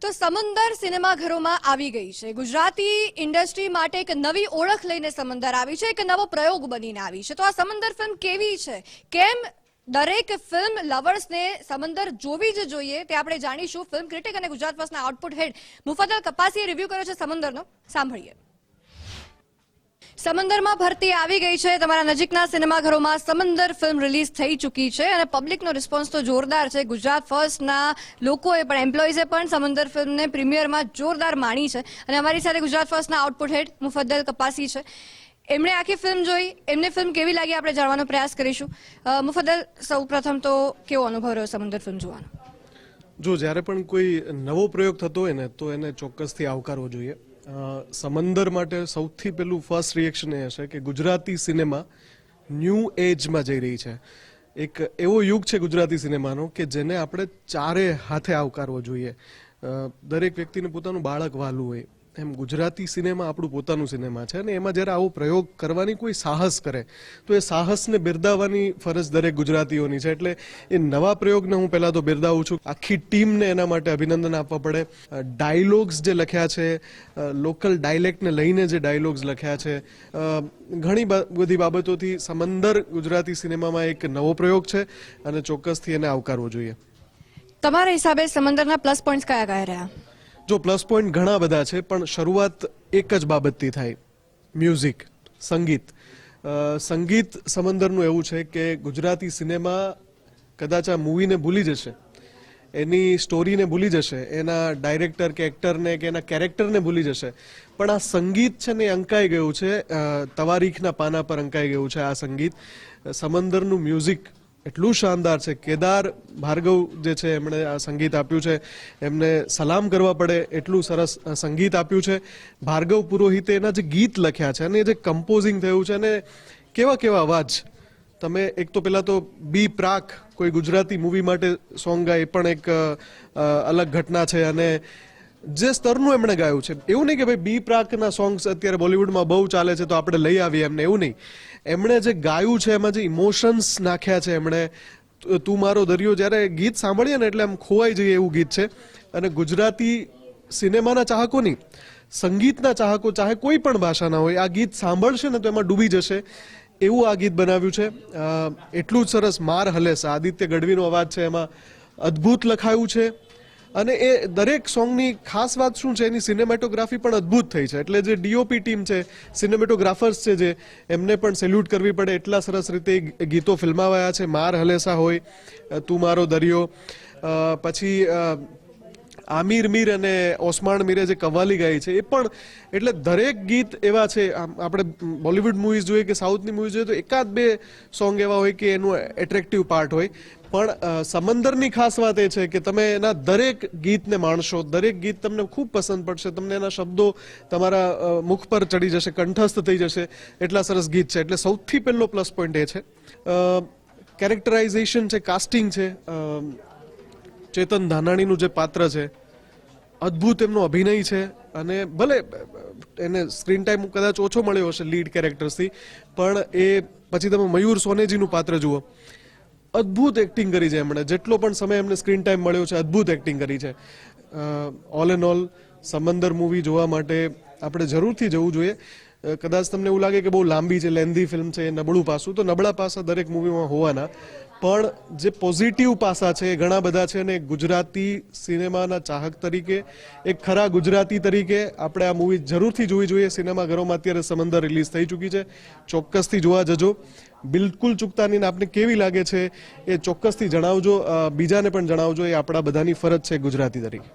તો સમંદર સિનેમાઘરોમાં આવી ગઈ છે. ગુજરાતી ઇન્ડસ્ટ્રી માટે એક નવી ઓળખ લઈને સમંદર આવી છે, એક નવો પ્રયોગ બનીને આવી છે. તો આ સમંદર ફિલ્મ કેવી છે? કેમ દરેક ફિલ્મ લવર્સને સમંદર જોવી જ જોઈએ તે આપણે જાણીશું. ફિલ્મ ક્રિટિક અને ગુજરાત ફર્સ્ટના આઉટપુટ હેડ મુફતલ કપાસીએ રિવ્યુ કર્યો છે સમંદરનો. સાંભળીએ. સમંદરમાં ભરતી આવી ગઈ છે. તમારા નજીકના સિનેમાઘરોમાં સમંદર ફિલ્મ રિલીઝ થઈ ચૂકી છે અને પબ્લિકનો રિસ્પોન્સ તો જોરદાર છે. ગુજરાત ફર્સ્ટના લોકોએ પણ એમ્પ્લોઈઝે પણ સમંદર ફિલ્મને પ્રીમિયરમાં જોરદાર માણી છે. અને અમારી સાથે ગુજરાત ફર્સ્ટના આઉટપુટ હેડ મુફદ્દલ કપાસી છે. એમણે આખી ફિલ્મ જોઈ. એમને ફિલ્મ કેવી લાગી આપણે જાણવાનો પ્રયાસ કરીશું. મુફદ્દલ, સૌ તો કેવો અનુભવ રહ્યો સમંદર ફિલ્મ જોવાનો? જો જ્યારે પણ કોઈ નવો પ્રયોગ થતો હોય ને, તો એને ચોક્કસથી આવકારવો જોઈએ. સમંદર માટે સૌથી પહેલું ફર્સ્ટ રિએક્શન એ હશે કે ગુજરાતી સિનેમા ન્યૂ એજમાં જઈ રહી છે. એક એવો યુગ છે ગુજરાતી સિનેમાનો કે જેને આપણે ચારે હાથે આવકારવો જોઈએ. દરેક વ્યક્તિને પોતાનું બાળક વાલું હોય. એમ ગુજરાતી સિનેમા આપણું પોતાનું સિનેમા છે અને એમાં જ્યારે આવો પ્રયોગ કરવાની કોઈ સાહસ કરે, તો એ સાહસને બિરદાવવાની ફરજ દરેક ગુજરાતીઓની છે. એટલે એ નવા પ્રયોગને હું પહેલાં તો બિરદાવું છું. આખી ટીમને એના માટે અભિનંદન આપવા પડે. ડાયલોગ્સ જે લખ્યા છે લોકલ ડાયલેક્ટને લઈને જે ડાયલોગ્સ લખ્યા છે ઘણી બધી બાબતોથી સમંદર ગુજરાતી સિનેમામાં એક નવો પ્રયોગ છે અને ચોક્કસથી એને આવકારવો જોઈએ. તમારા હિસાબે સમંદરના પ્લસ પોઈન્ટ્સ કયા કયા રહ્યા? જો પ્લસ પોઈન્ટ ઘણા બધા છે, પણ શરૂઆત એક જ બાબતથી થાય. મ્યુઝિક, સંગીત. સંગીત સમંદરનું એવું છે કે ગુજરાતી સિનેમા કદાચ આ મૂવીને ભૂલી જશે. એની સ્ટોરીને ભૂલી જશે, એના ડાયરેક્ટર કે એક્ટરને કે એના કેરેક્ટરને ભૂલી જશે. પણ આ સંગીત છે ને અંકાઈ ગયું છે તવારીખના પાના પર અંકાઈ ગયું છે આ સંગીત. સમંદરનું મ્યુઝિક એટલું શાનદાર છે. કેદાર ભાર્ગવ જે છે, એમણે આ સંગીત આપ્યું છે. એમને સલામ કરવા પડે એટલું સરસ સંગીત આપ્યું છે. ભાર્ગવ પુરોહિતે એના જે ગીત લખ્યા છે અને જે કમ્પોઝિંગ થયું છે અને કેવા કેવા અવાજ. તમે એક તો પહેલાં તો બી પ્રાક કોઈ ગુજરાતી મૂવી માટે સોંગ ગાય એ પણ એક અલગ ઘટના છે અને જે સ્તરનું એમણે ગાયું છે. એવું નહીં કે ભાઈ બી પ્રાકના સોંગ્સ અત્યારે બોલિવૂડમાં બહુ ચાલે છે તો આપણે લઈ આવીએ એમને, એવું નહીં. એમણે જે ગાયું છે, એમાં જે ઇમોશન્સ નાખ્યા છે એમણે, તું- મારો દરિયો જ્યારે ગીત સાંભળીએ ને એટલે આમ ખોવાઈ જઈએ એવું ગીત છે. અને ગુજરાતી સિનેમાના ચાહકોની, સંગીતના ચાહકો ચાહે કોઈ પણ ભાષાના હોય, આ ગીત સાંભળશે ને તો એમાં ડૂબી જશે. એવું આ ગીત બનાવ્યું છે. એટલું જ સરસ માર હલેસા, આદિત્ય ગઢવીનો અવાજ છે એમાં. અદ્ભુત લખાયું છે. અને એ દરેક સોંગની ખાસ વાત શું છે, એની સિનેમેટોગ્રાફી પણ અદ્ભુત થઈ છે. એટલે જે ડીઓપી ટીમ છે સિનેમેટોગ્રાફર્સ છે જે, એમને પણ સેલ્યુટ કરવી પડે એટલા સરસ રીતે ગીતો ફિલ્માવાયા છે. માર હલેસા હોય તું મારો દરિયો પછી આમિર મીર અને ઓસમાણ મીરે જે કવ્વાલી ગાઈ છે, એ પણ એટલે દરેક ગીત એવા છે આપણે બોલિવૂડ મૂવીઝ જોઈએ કે સાઉથની મૂવીઝ જોઈએ તો એકાદ બે સોંગ એવા હોય કે એનું એટ્રેક્ટિવ પાર્ટ હોય. પણ સમંદરની ખાસ વાત એ છે કે તમે એના દરેક ગીતને માણશો, દરેક ગીત તમને ખૂબ પસંદ પડશે, તમને એના શબ્દો તમારા મુખ પર ચડી જશે, કંઠસ્થ થઈ જશે, એટલા સરસ ગીત છે. એટલે સૌથી પહેલો પ્લસ પોઈન્ટ એ છે. કેરેક્ટરાઇઝેશન છે કાસ્ટિંગ છે ચેતન ધાનાણીનું જે પાત્ર છે, અદ્ભુત એમનો અભિનય છે અને ભલે એને સ્ક્રીન ટાઈમ કદાચ ઓછો મળ્યો હશે લીડ કેરેક્ટર્સથી પણ એ પછી તમે મયુર સોનેજીનું પાત્ર જુઓ. અદ્ભુત એક્ટિંગ કરી છે એમણે. જેટલો પણ સમય એમને સ્ક્રીન ટાઈમ મળ્યો છે, અદ્ભુત એક્ટિંગ કરી છે. All and all Samandar movie જોવા માટે આપણે જરૂરથી જવું જોઈએ. કદાચ તમને એવું લાગે કે બહુ લાંબી છે લેન્ધી ફિલ્મ છે નબળું પાસું. તો નબળા પાસા દરેક મૂવીમાં હોવાના. પણ જે પોઝિટિવ પાસા છે, એ ઘણા બધા છે અને ગુજરાતી સિનેમાના ચાહક તરીકે, એક ખરા ગુજરાતી તરીકે આપણે આ મૂવી જરૂરથી જોવી જોઈએ. સિનેમાઘરોમાં અત્યારે સમંદર રિલીઝ થઈ ચૂકી છે. ચોક્કસથી જોવા જજો. બિલકુલ ચૂકતા નહીં આપને કેવી લાગે છે એ ચોક્કસથી જણાવજો. બીજાને પણ જણાવજો. એ આપણા બધાની ફરજ છે ગુજરાતી તરીકે.